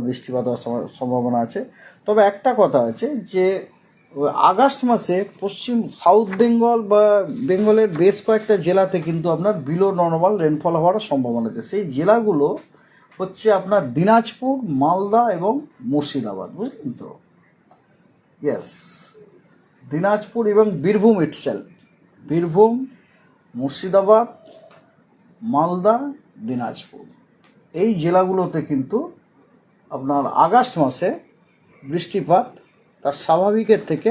বৃষ্টিপাত হওয়ার সম্ভাবনা আছে। তবে একটা কথা আছে যে, আগস্ট মাসে পশ্চিম সাউথ বেঙ্গল বা বেঙ্গলের বেশ কয়েকটা জেলাতে কিন্তু আপনার বিলো নর্মাল রেনফল হওয়ার সম্ভাবনা আছে। সেই জেলাগুলো হচ্ছে আপনার দিনাজপুর, মালদা এবং মুর্শিদাবাদ, বুঝলেন তো? ইয়েস দিনাজপুর এবং বীরভূম ইটসেল বীরভূম, মুর্শিদাবাদ, মালদা, দিনাজপুর। এই জেলাগুলোতে কিন্তু আপনার আগস্ট মাসে বৃষ্টিপাত তার স্বাভাবিকের থেকে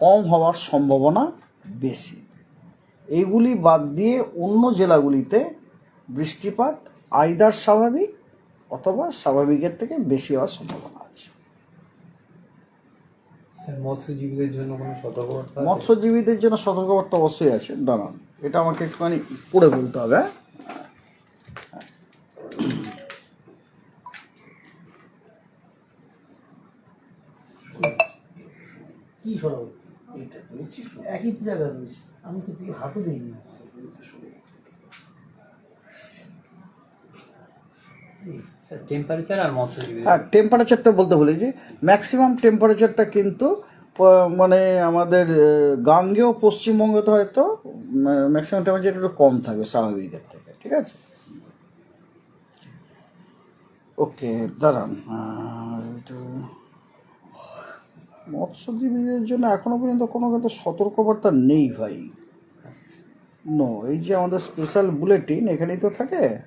কম হওয়ার সম্ভাবনা বেশি। এইগুলি বাদ দিয়ে অন্য জেলাগুলিতে বৃষ্টিপাত আইদার স্বাভাবিক অথবা স্বাভাবিকের থেকে বেশি হওয়ার সম্ভাবনা আছে। মৎস্যজীবীদের জন্য কোনো সতর্কবার্তা মৎস্যজীবীদের জন্য সতর্কবার্তা অবশ্যই আছে। দাঁড়ান এটা আমাকে একটুখানি পড়ে বলতে হবে হ্যাঁ? কি সরব? এটা বুঝছিস না। একই তো জায়গা রয়েছে। আমি তো তুই হাতও দিইনি। স্যার টেম্পারেচার আর হ্যাঁ টেম্পারেচারটা বলতে বলি যে ম্যাক্সিমাম টেম্পারেচারটা কিন্তু মানে আমাদের আহ, গাঙ্গেয় পশ্চিমবঙ্গতে হয়তো ম্যাক্সিমাম টেম্পারেচার একটু কম থাকবে স্বাভাবিকের থেকে ঠিক আছে? ওকে দাঁড়ান আর এটা- মৎস্যজীবীদের জন্য এখনও পর্যন্ত কোনো কিন্তু সতর্কবার্তা নেই ভাই। নো এই যে আমাদের স্পেশাল বুলেটিন এখানেই তো থাকে।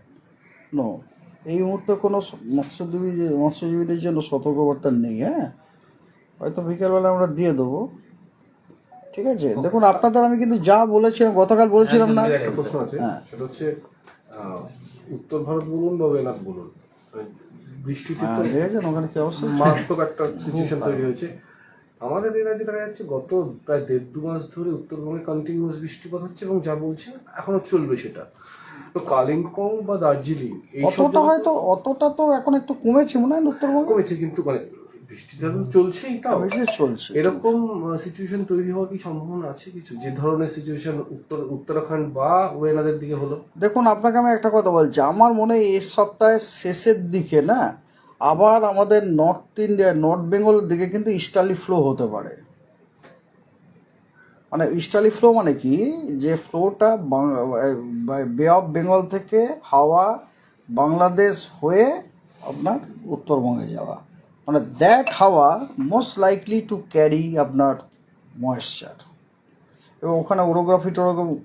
নো এই মুহূর্তে কোনো মৎস্যজীবী মৎস্যজীবীদের জন্য সতর্কবার্তা নেই হ্যাঁ? হয়তো বিকেলবেলা আমরা দিয়ে দেবো। ঠিক আছে? দেখুন আপনাদের আমি কিন্তু যা বলেছিলাম গতকাল বলেছিলাম না। একটা প্রশ্ন আছে। হ্যাঁ। সেটা হচ্ছে উত্তর ভারত বলুন বা ওয়েনাথ বলুন। বৃষ্টিতে হ্যাঁ ওখানে কি অবস্থা। মারাত্মক একটা সিচুয়েশন তৈরি হয়েছে। আমাদের এই রাজ্যে দেখা যাচ্ছে গত প্রায় দেড় দু মাস ধরে উত্তরবঙ্গে কন্টিনিউয়াস বৃষ্টিপাত হচ্ছে এবং যা বলছে এখনও চলবে সেটা। তো কালিম্পং বা দার্জিলিং এই অতটা হয়তো অতটা তো এখন একটু কমেছে মনে হয় উত্তরবঙ্গে? কমেছে কিন্তু মানে বৃষ্টিটা তো চলছেই তাও। চলছে। এরকম সিচুয়েশন তৈরি হওয়ার কি সম্ভাবনা আছে কিছু? যে ধরনের সিচুয়েশন উত্তর উত্তরাখণ্ড বা ওয়েনাদের দিকে হলো। দেখুন আপনাকে আমি একটা কথা বলছি। আমার মনে হয় এই সপ্তাহের শেষের দিকে না আবার আমাদের নর্থ ইন্ডিয়া নর্থ বেঙ্গলের দিকে কিন্তু ইস্টার্লি ফ্লো হতে পারে। মানে ইস্টালি ফ্লো মানে কি? যে ফ্লোটা বে অফ বেঙ্গল থেকে হাওয়া বাংলাদেশ হয়ে আপনার উত্তরবঙ্গে যাওয়া। মানে দ্যাট হাওয়া মোস্ট লাইকলি টু ক্যারি আপনার ময়েশ্চার এবং ওখানে ওরোগ্রাফি টোরোগ্রাফি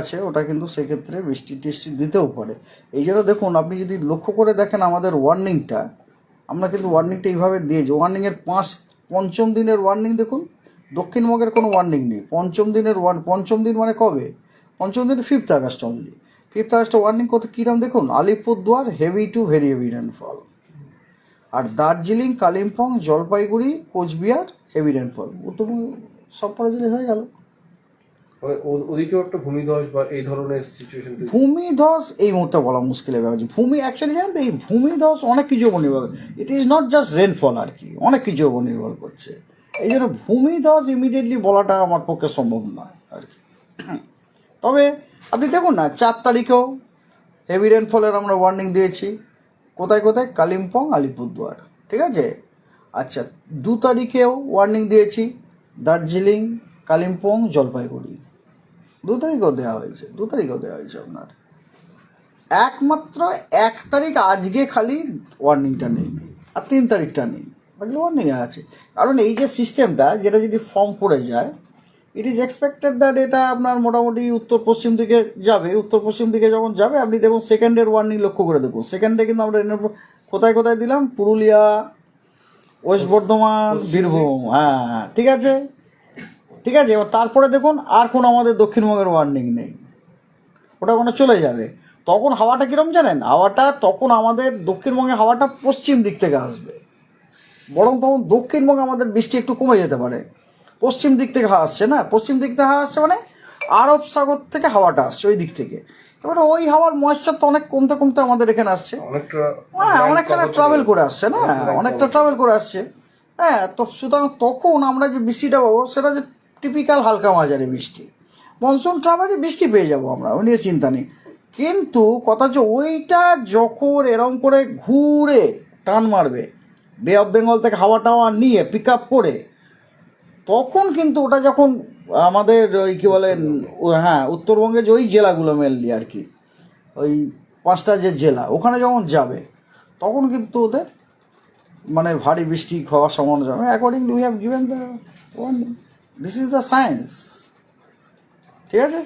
আছে, ওটা কিন্তু সেক্ষেত্রে বৃষ্টি টিষ্টি দিতেও পারে। এই জন্য দেখুন, আপনি যদি লক্ষ্য করে দেখেন আমাদের ওয়ার্নিংটা আমরা কিন্তু ওয়ার্নিংটা এইভাবে দিয়েছি ওয়ার্নিংয়ের পাঁচ, পঞ্চম দিনের ওয়ার্নিং দেখুন দক্ষিণবঙ্গের কোনো ওয়ার্নিং নেই। পঞ্চম দিনের ওয়ান, পঞ্চম দিন মানে কবে? পঞ্চম দিন fifth August only fifth August warning কত? কীরকম দেখুন? Alipurduar heavy to very heavy rainfall R Darjeeling, Kalimpong, Jalpaiguri, Coochbehar heavy rainfall Uttarbanga সব পরে হয়ে গেল। ওদিকেও একটা ভূমিধস বা এই ধরনের সিচুয়েশন ভূমিধস এই মুহূর্তে বলা ভূমি অ্যাকচুয়ালি এই ভূমিধস অনেক উপর নির্ভর it is not just rainfall আর কি, অনেক নির্ভর করছে। এই জন্য ভূমিধস ইমিডিয়েটলি বলাটা আমার পক্ষে সম্ভব নয় আর কি। তবে আপনি দেখুন না, চার তারিখেও হেভি রেনফলের আমরা ওয়ার্নিং দিয়েছি। কোথায় কোথায়? কালিম্পং, আলিপুরদুয়ার, ঠিক আছে? আচ্ছা দু তারিখেও ওয়ার্নিং দিয়েছি। দার্জিলিং, কালিম্পং, জলপাইগুড়ি। দু তারিখও দেওয়া হয়েছে, দু তারিখও দেওয়া হয়েছে আপনার। একমাত্র এক তারিখ আজকে খালি ওয়ার্নিংটা নেই, আর তিন তারিখটা নেই, বাকি ওয়ার্নিং আছে। কারণ এই যে সিস্টেমটা যেটা যদি ফর্ম পড়ে যায় ইট ইজ এক্সপেক্টেড দ্যাট এটা আপনার মোটামুটি উত্তর পশ্চিম দিকে যাবে। উত্তর পশ্চিম দিকে যখন যাবে, আপনি দেখুন সেকেন্ডের ওয়ার্নিং লক্ষ্য করে দেখুন। সেকেন্ডে কিন্তু আমরা কোথায় কোথায় দিলাম? পুরুলিয়া, ওয়েস্ট বর্ধমান, বীরভূম। হ্যাঁ হ্যাঁ ঠিক আছে? ঠিক আছে? এবার তারপরে দেখুন আর কোনো আমাদের দক্ষিণবঙ্গের ওয়ার্নিং নেই। ওটা ওখানে চলে যাবে। তখন হাওয়াটা কীরকম জানেন? হাওয়াটা তখন আমাদের দক্ষিণবঙ্গে হাওয়াটা পশ্চিম দিক থেকে আসবে। বরং তখন দক্ষিণবঙ্গে আমাদের বৃষ্টি একটু কমে যেতে পারে। পশ্চিম দিক থেকে হাওয়া আসছে না? পশ্চিম দিক থেকে হাওয়া আসছে মানে আরব সাগর থেকে হাওয়াটা আসছে ওই দিক থেকে। এবারে ওই হাওয়ার ময়েশ্চার তো অনেক কমতে কমতে আমাদের এখানে আসছে। হ্যাঁ অনেকখানে ট্রাভেল করে আসছে না? অনেকটা ট্রাভেল করে আসছে। হ্যাঁ তো সুতরাং তখন আমরা যে বৃষ্টিটা পাবো সেটা যে টিপিক্যাল হালকা মাঝারি বৃষ্টি। মনসুন ট্রাম আছে বৃষ্টি পেয়ে যাব আমরা ওই নিয়ে চিন্তা নেই। কিন্তু কথা হচ্ছে ওইটা যখন এরম করে ঘুরে টান মারবে বে অফ বেঙ্গল থেকে হাওয়া টাওয়া নিয়ে পিক আপ করে, তখন কিন্তু ওটা যখন আমাদের ওই কী বলে হ্যাঁ উত্তরবঙ্গের যে ওই জেলাগুলো মেনলি আর কি, ওই পাঁচটা যে জেলা, ওখানে যখন যাবে, তখন কিন্তু ওদের মানে ভারী বৃষ্টি হওয়ার সম্ভাবনা যাবে accordingly we have given the one this is the science ঠিক আছে?